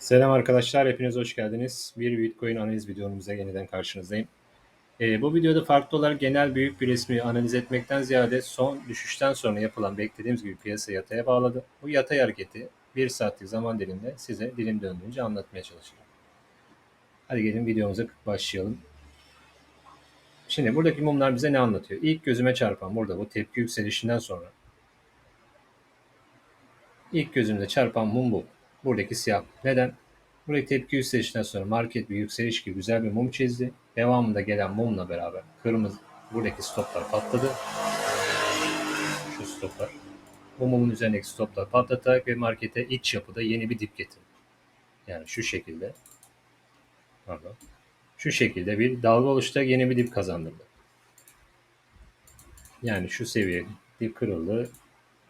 Selam arkadaşlar, hepiniz hoş geldiniz. Bir Bitcoin analiz videomuzda yeniden karşınızdayım. Ee, bu videoda farklı olarak genel büyük bir resmi analiz etmekten ziyade son düşüşten sonra yapılan beklediğimiz gibi piyasa yataya bağladı. Bu yatay hareketi bir saatlik zaman diliminde size dilim döndüğünce anlatmaya çalışacağım. Hadi gelin videomuza başlayalım. Şimdi buradaki mumlar bize ne anlatıyor? İlk gözüme çarpan burada bu tepki yükselişinden sonra ilk gözümde çarpan mum bu. Buradaki siyah. Neden? Buradaki tepki yükselişinden sonra market bir yükseliş gibi güzel bir mum çizdi. Devamında gelen mumla beraber kırmızı buradaki stoplar patladı. Şu stoplar. Bu mumun üzerindeki stoplar patlatarak ve markete iç yapıda yeni bir dip getirdi. Yani şu şekilde pardon, şu şekilde bir dalga oluşturarak yeni bir dip kazandırdı. Yani şu seviye dip kırıldı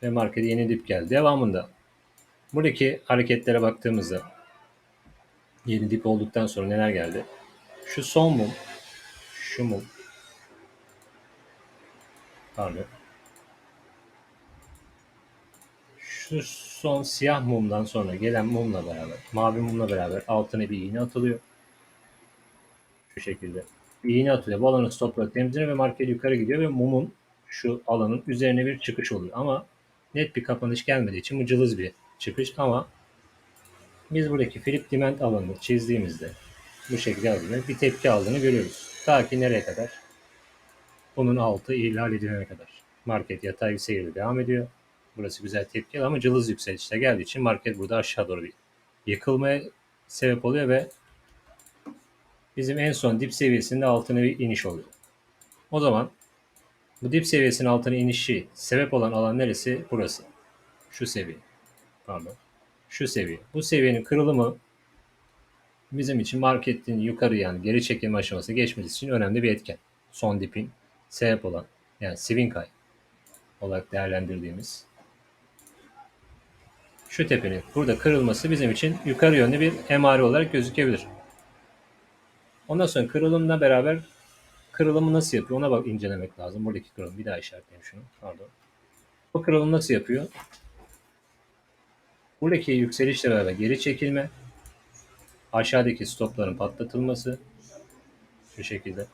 ve markete yeni dip geldi. Devamında buradaki hareketlere baktığımızda yeni dip olduktan sonra neler geldi? Şu son mum, şu mum, pardon, şu son siyah mumdan sonra gelen mumla beraber, mavi mumla beraber altına bir iğne atılıyor. Şu şekilde. Bir iğne atılıyor. Bu alanı stopla temizleniyor ve market yukarı gidiyor ve mumun şu alanın üzerine bir çıkış oluyor. Ama net bir kapanış gelmediği için bu cılız bir çıkış ama biz buradaki Philip Diment alanını çizdiğimizde bu şekilde yazdığında bir tepki aldığını görüyoruz. Ta ki nereye kadar? Bunun altı ihlal edilene kadar. Market yatay bir seyirde devam ediyor. Burası güzel tepki ama cılız yükselişte geldiği için market burada aşağı doğru bir yıkılmaya sebep oluyor ve bizim en son dip seviyesinde altına bir iniş oluyor. O zaman bu dip seviyesinin altına inişi sebep olan alan neresi? Burası. Şu seviye. Pardon. Şu seviye. Bu seviyenin kırılımı bizim için marketin yukarı yani geri çekilme aşaması geçmesi için önemli bir etken. Son dipin sebep olan yani swing high olarak değerlendirdiğimiz şu tepenin burada kırılması bizim için yukarı yönlü bir emare olarak gözükebilir. Ondan sonra kırılımla beraber kırılımı nasıl yapıyor ona bak incelemek lazım. Buradaki kırılım bir daha işaretleyeyim şunu. Pardon. Bu kırılım nasıl yapıyor? Buradaki yükselişle beraber geri çekilme, aşağıdaki stopların patlatılması şu şekilde.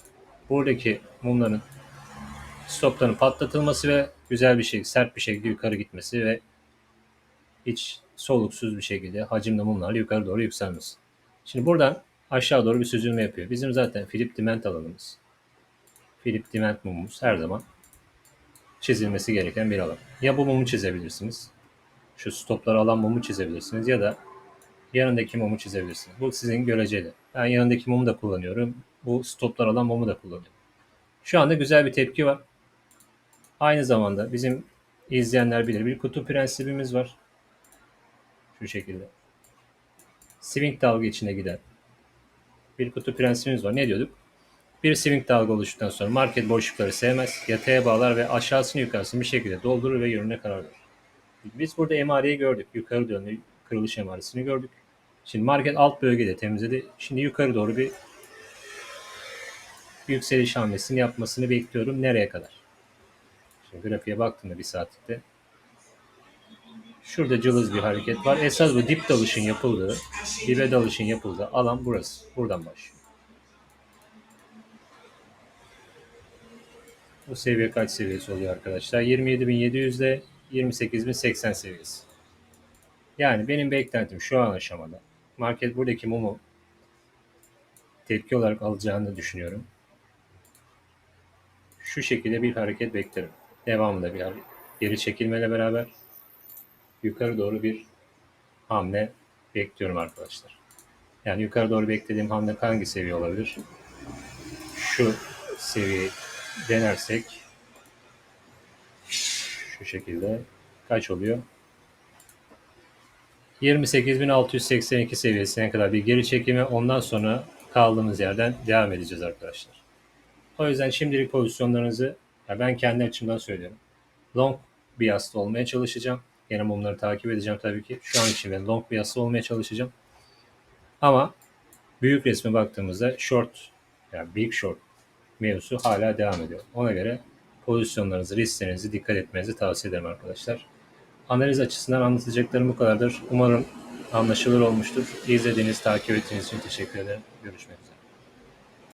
Buradaki mumların stopların patlatılması ve güzel bir şekilde, sert bir şekilde yukarı gitmesi ve hiç soluksuz bir şekilde hacimli mumlarla yukarı doğru yükselmesi. Şimdi buradan aşağı doğru bir süzülme yapıyor. Bizim zaten Philip Diment alanımız. Philip Diment mumumuz her zaman çizilmesi gereken bir alan. Ya bu mumu çizebilirsiniz. Şu stopları alan mumu çizebilirsiniz ya da yanındaki mumu çizebilirsiniz. Bu sizin göreceli. Ben yanındaki mumu da kullanıyorum. Bu stoplar alan mumu da kullanıyorum. Şu anda güzel bir tepki var. Aynı zamanda bizim izleyenler bilir bir kutu prensibimiz var. Şu şekilde. Swing dalga içine giden bir kutu prensibimiz var. Ne diyorduk? Bir swing dalga oluştuktan sonra market boşlukları sevmez, yataya bağlar ve aşağısını yukarısını bir şekilde doldurur ve yönüne karar verir. Biz burada emareyi gördük. Yukarı dönlü kırılış emaresini gördük. Şimdi market alt bölgede temizledi. Şimdi yukarı doğru bir yükseliş hamlesini yapmasını bekliyorum. Nereye kadar? Şimdi grafiğe baktığımda bir saatlikte Şurada cılız bir hareket var. Esas bu dip dalışın yapıldığı, dibe dalışın yapıldığı alan burası. Buradan başlıyor. Bu seviye kaç seviyesi oluyor arkadaşlar? 27.700 ile 28.080 seviyesi. Yani benim beklentim şu an aşamada. Market buradaki mumu tepki olarak alacağını düşünüyorum. Şu şekilde bir hareket beklerim. Devamında bir geri çekilmeyle beraber yukarı doğru bir hamle bekliyorum arkadaşlar. Yani yukarı doğru beklediğim hamle hangi seviye olabilir? Şu seviye denersek şu şekilde kaç oluyor? 28.682 seviyesine kadar bir geri çekimi ondan sonra kaldığımız yerden devam edeceğiz arkadaşlar. O yüzden şimdilik pozisyonlarınızı ya ben kendi açımdan söylüyorum. Long bias'ta olmaya çalışacağım. Yine mumları takip edeceğim tabii ki. Şu an için ben long bias'ta olmaya çalışacağım. Ama büyük resme baktığımızda short yani big short mevzusu hala devam ediyor. Ona göre pozisyonlarınızı, risklerinizi dikkat etmenizi tavsiye ederim arkadaşlar. Analiz açısından anlatacaklarım bu kadardır. Umarım anlaşılır olmuştur. İzlediğiniz, takip ettiğiniz için teşekkür ederim. Görüşmek üzere.